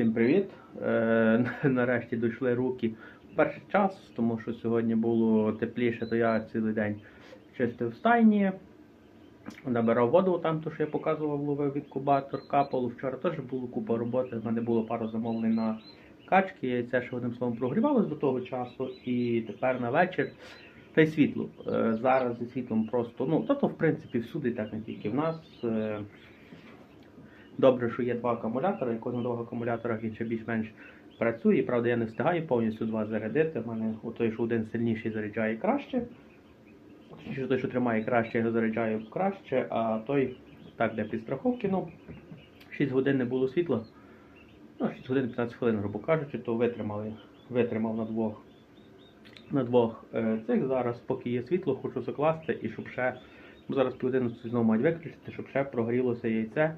Всім привіт! Е, нарешті дійшли руки перший час, тому що сьогодні було тепліше, то я цілий день чистив стайні, набирав воду там, то що я показував, ловив інкубатор, капало. Вчора теж було купа роботи. в мене було пару замовлень на качки, яйця, що одним словом прогрівалось до того часу, і тепер на вечір. Та й світло. Е, зараз зі світлом просто, ну, тобто, в принципі, всюди, так не тільки в нас. Добре, що є два акумулятори, і кожен двох акумуляторах він ще більш-менш працює. Правда, я не встигаю повністю два зарядити. У мене той, що один сильніший заряджає краще. Точніше, той, що тримає краще, я заряджаю краще, а той так для підстраховки. Ну, 6 годин не було світла. Ну, 6 годин 15 хвилин, грубо кажучи, то витримали, витримав на двох. На двох е, цих зараз, поки є світло, хочу закласти і щоб ще. Зараз пів 11 знову мають виключити, щоб ще прогрілося яйце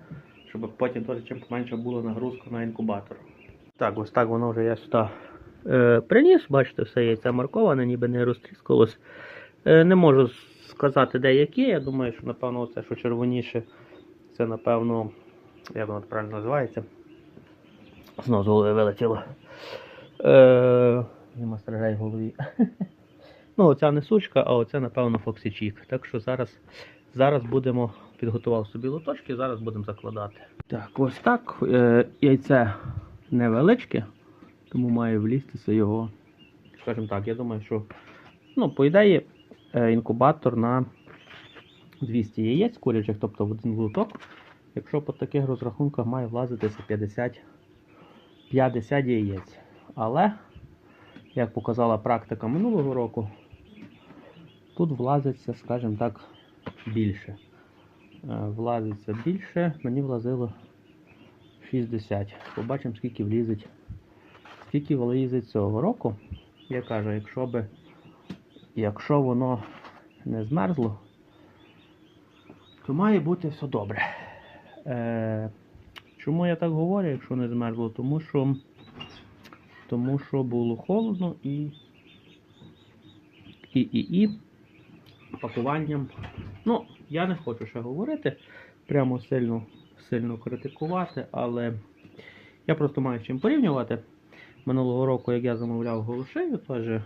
щоб потім теж чим поменше було нагрузку на інкубатор. Так, ось так воно вже я сюди е, приніс, бачите, все яйце марковане, ніби не розтріскалось. Е, не можу сказати, де яке. Я думаю, що напевно це, що червоніше, це напевно, як воно правильно називається. Знову з голови вилетіло. Е, нема в голові. ну, оця не сучка, а оце, напевно, фоксічік. Так що зараз, зараз будемо підготував собі лоточки, зараз будемо закладати. Так, ось так. Е, яйце невеличке, тому має влізтися його. Скажімо так, я думаю, що ну, по ідеї е, інкубатор на 200 яєць курячих, тобто в один лоток. Якщо по таких розрахунках має влазитися 50, 50 яєць. Але, як показала практика минулого року, тут влазиться, скажімо так, більше. Е, влазиться більше, мені влазило 60. Побачимо, скільки влізить. Скільки влізить цього року. Я кажу, якщо би, якщо воно не змерзло, то має бути все добре. Е, Чому я так говорю, якщо не змерзло? Тому що тому що було холодно і і, і, і пакуванням. Ну, я не хочу ще говорити, прямо сильно сильно критикувати, але я просто маю з чим порівнювати. Минулого року, як я замовляв голошею, теж,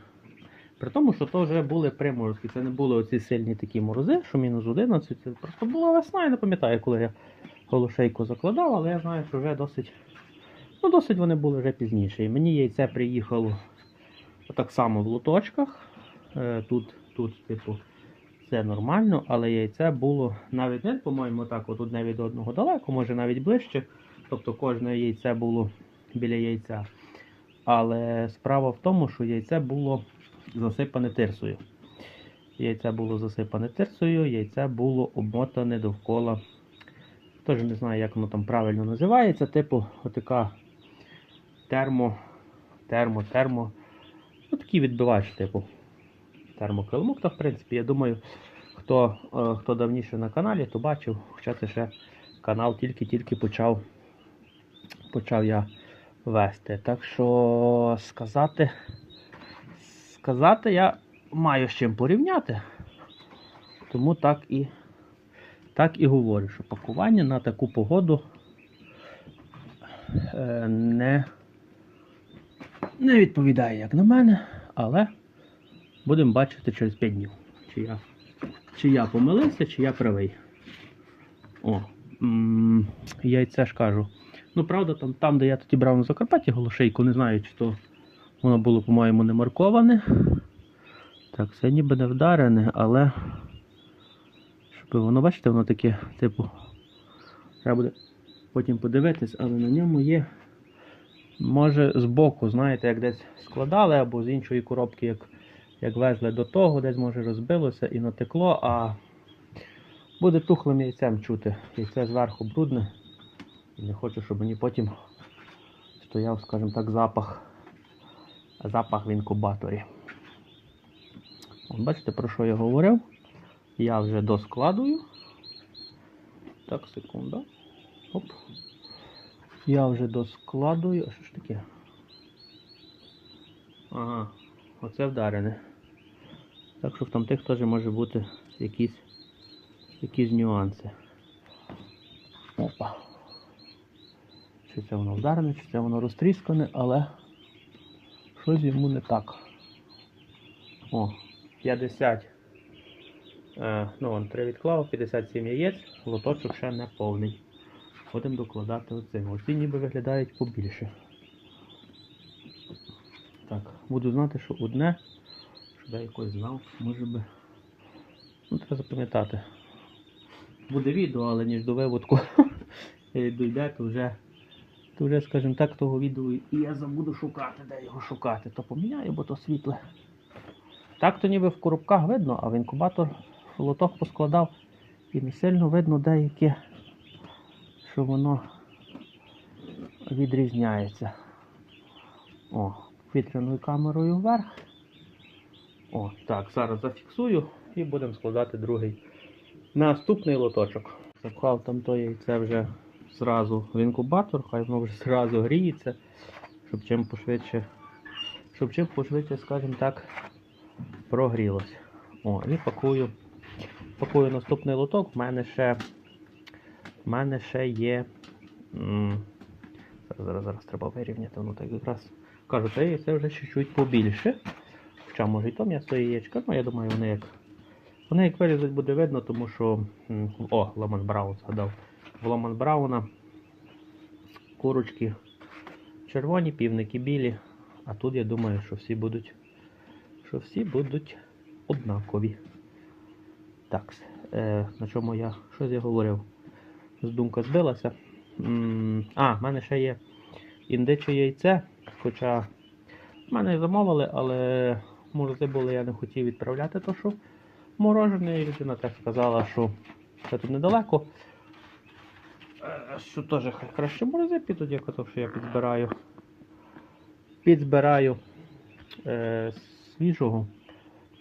при тому, що то вже були приморозки. Це не були оці сильні такі морози, що мінус 11. Це просто була весна, я не пам'ятаю, коли я голошейку закладав, але я знаю, що вже досить ну, досить вони були вже пізніше. І мені яйце приїхало так само в лоточках. Е, Тут, тут, типу, це нормально, але яйце було навіть не, по-моєму, так, от одне від одного далеко, може навіть ближче. Тобто кожне яйце було біля яйця. Але справа в тому, що яйце було засипане тирсою. Яйце було засипане тирсою, яйце було обмотане довкола. Теж не знаю, як воно там правильно називається. Типу, отака термо, термо, термо. Ну, такий відбивач, типу термокилимок. То, в принципі, я думаю, хто е, хто давніше на каналі, то бачив, хоча це ще канал тільки-тільки почав почав я вести. Так що сказати, сказати я маю з чим порівняти. Тому так і так і говорю, що пакування на таку погоду е, не, не відповідає, як на мене, але Будемо бачити через 5 днів, чи я чи я помилився, чи я правий. О, м яйце ж кажу. Ну, правда, там, там, де я тоді брав на Закарпатті голошейку, не знаю, чи то воно було, по-моєму, не марковане. Так, це ніби не вдарене, але щоб воно, бачите, воно таке, типу, треба буде потім подивитись, але на ньому є, може, збоку, знаєте, як десь складали, або з іншої коробки, як як везли до того, десь може розбилося і натекло, а буде тухлим яйцем чути. Яйце зверху брудне. І не хочу, щоб мені потім стояв, скажімо так, запах запах в інкубаторі. Бачите, про що я говорив? Я вже доскладую. Так, секунда. Оп. Я вже доскладую. А що ж таке? Ага. Оце вдарене. Так що в тамтих теж може бути якісь якісь нюанси. Опа. чи це воно вдарене, чи це воно розтріскане, але щось йому не так. О, 50. Е, ну, он 3 відклав, 57 яєць, лоточок ще не повний. Будемо докладати оцим. Ось ці ніби виглядають побільше. Буду знати, що одне, щоб я якось знав, може би. Ну, треба запам'ятати. Буде відео, але ніж до виводку е, дійде, то вже, то вже, скажімо так, того відео і я забуду шукати, де його шукати. То поміняю, бо то світле. Так то ніби в коробках видно, а в інкубатор лоток поскладав і не сильно видно деяке, що воно відрізняється. О, вітряною камерою вверх. О, так, зараз зафіксую і будемо складати другий наступний лоточок. Заклав там то яйце вже зразу в інкубатор, хай воно вже зразу гріється, щоб чим пошвидше, щоб чим пошвидше, скажімо так, прогрілося. О, і пакую, пакую наступний лоток. В мене ще, в мене ще є. Зараз, зараз, зараз треба вирівняти, воно так якраз кажу, це яйце вже чуть-чуть побільше. Хоча може і то м'ясо яєчка, ну я думаю, вони як. Вони як вирізать буде видно, тому що. О, Ломан Браун згадав. В Ломан Брауна курочки червоні, півники білі. А тут я думаю, що всі будуть. Що всі будуть однакові. Так, е, на чому я щось я говорив? З думка збилася. М, А, в мене ще є індиче яйце, хоча мене замовили, але морози були, я не хотів відправляти, то що морожене, і людина так сказала, що це тут недалеко. Е, Що теж краще морози підуть, як ото, що я підзбираю. Підзбираю е, свіжого,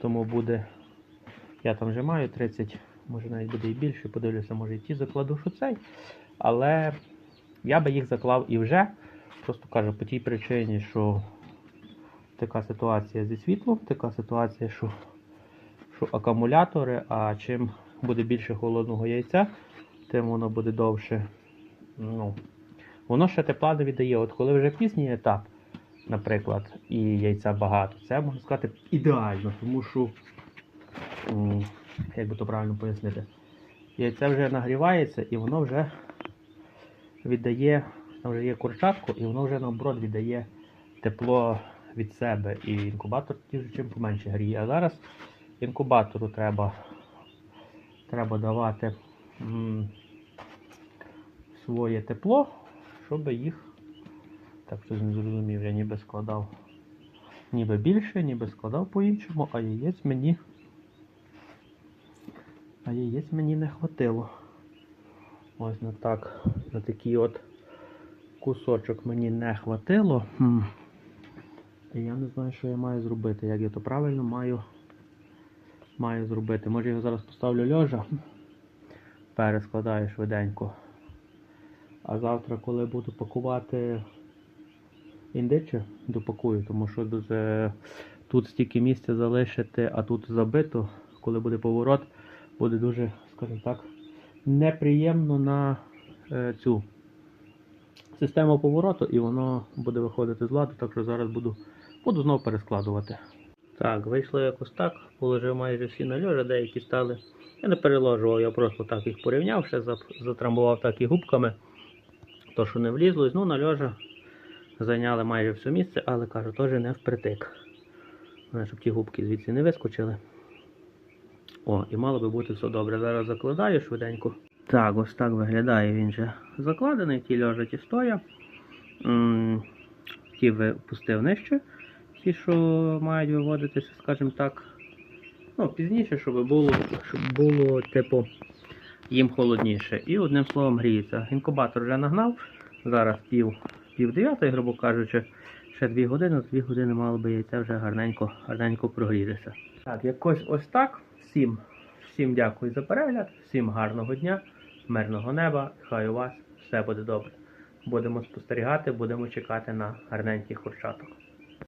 тому буде. Я там вже маю 30, може навіть буде і більше, подивлюся, може і ті закладу, що цей. Але я би їх заклав і вже. Просто кажу, по тій причині, що така ситуація зі світлом, така ситуація, що, що акумулятори, а чим буде більше холодного яйця, тим воно буде довше. Ну, воно ще тепла не віддає. От коли вже пізній етап, наприклад, і яйця багато, це можна сказати ідеально, тому що, як би то правильно пояснити, яйце вже нагрівається і воно вже віддає, вже є курчатку, і воно вже наоборот віддає тепло від себе. І інкубатор чим поменше гріє. А зараз інкубатору треба, треба давати своє тепло, щоб їх. Так, хтось не зрозумів, я ніби складав ніби більше, ніби складав по-іншому, а яєць мені. А яєць мені не хватило. Ось на так, на такий от кусочок мені не хватило. І я не знаю, що я маю зробити. Як я то правильно маю, маю зробити. Може його зараз поставлю льожа, перескладаю швиденько. А завтра, коли буду пакувати індиче, допакую, тому що дуже тут стільки місця залишити, а тут забито, коли буде поворот, буде дуже, скажімо так, неприємно на е, цю систему повороту і воно буде виходити з ладу, так що зараз буду, буду знову перескладувати. Так, вийшло якось так, положив майже всі на льожа, деякі стали. Я не переложував, я просто так їх порівняв, ще затрамбував так і губками. То, що не влізлось, ну на зайняли майже все місце, але кажу, теж не впритик. Щоб ті губки звідси не вискочили. О, і мало би бути все добре. Зараз закладаю швиденько. Так, ось так виглядає він же закладений, ті лежать і стоя. Ті випустив нижче, ті, що мають виводитися, скажімо так. Ну, пізніше, щоб було, щоб було, типу, їм холодніше. І одним словом гріється. Інкубатор вже нагнав. Зараз пів, пів дев'ятої, грубо кажучи, ще дві години, дві години мало би яйце вже гарненько, гарненько прогрітися. Так, якось ось так. Всім, всім дякую за перегляд, всім гарного дня, мирного неба. Хай у вас все буде добре. Будемо спостерігати, будемо чекати на гарненьких курчаток.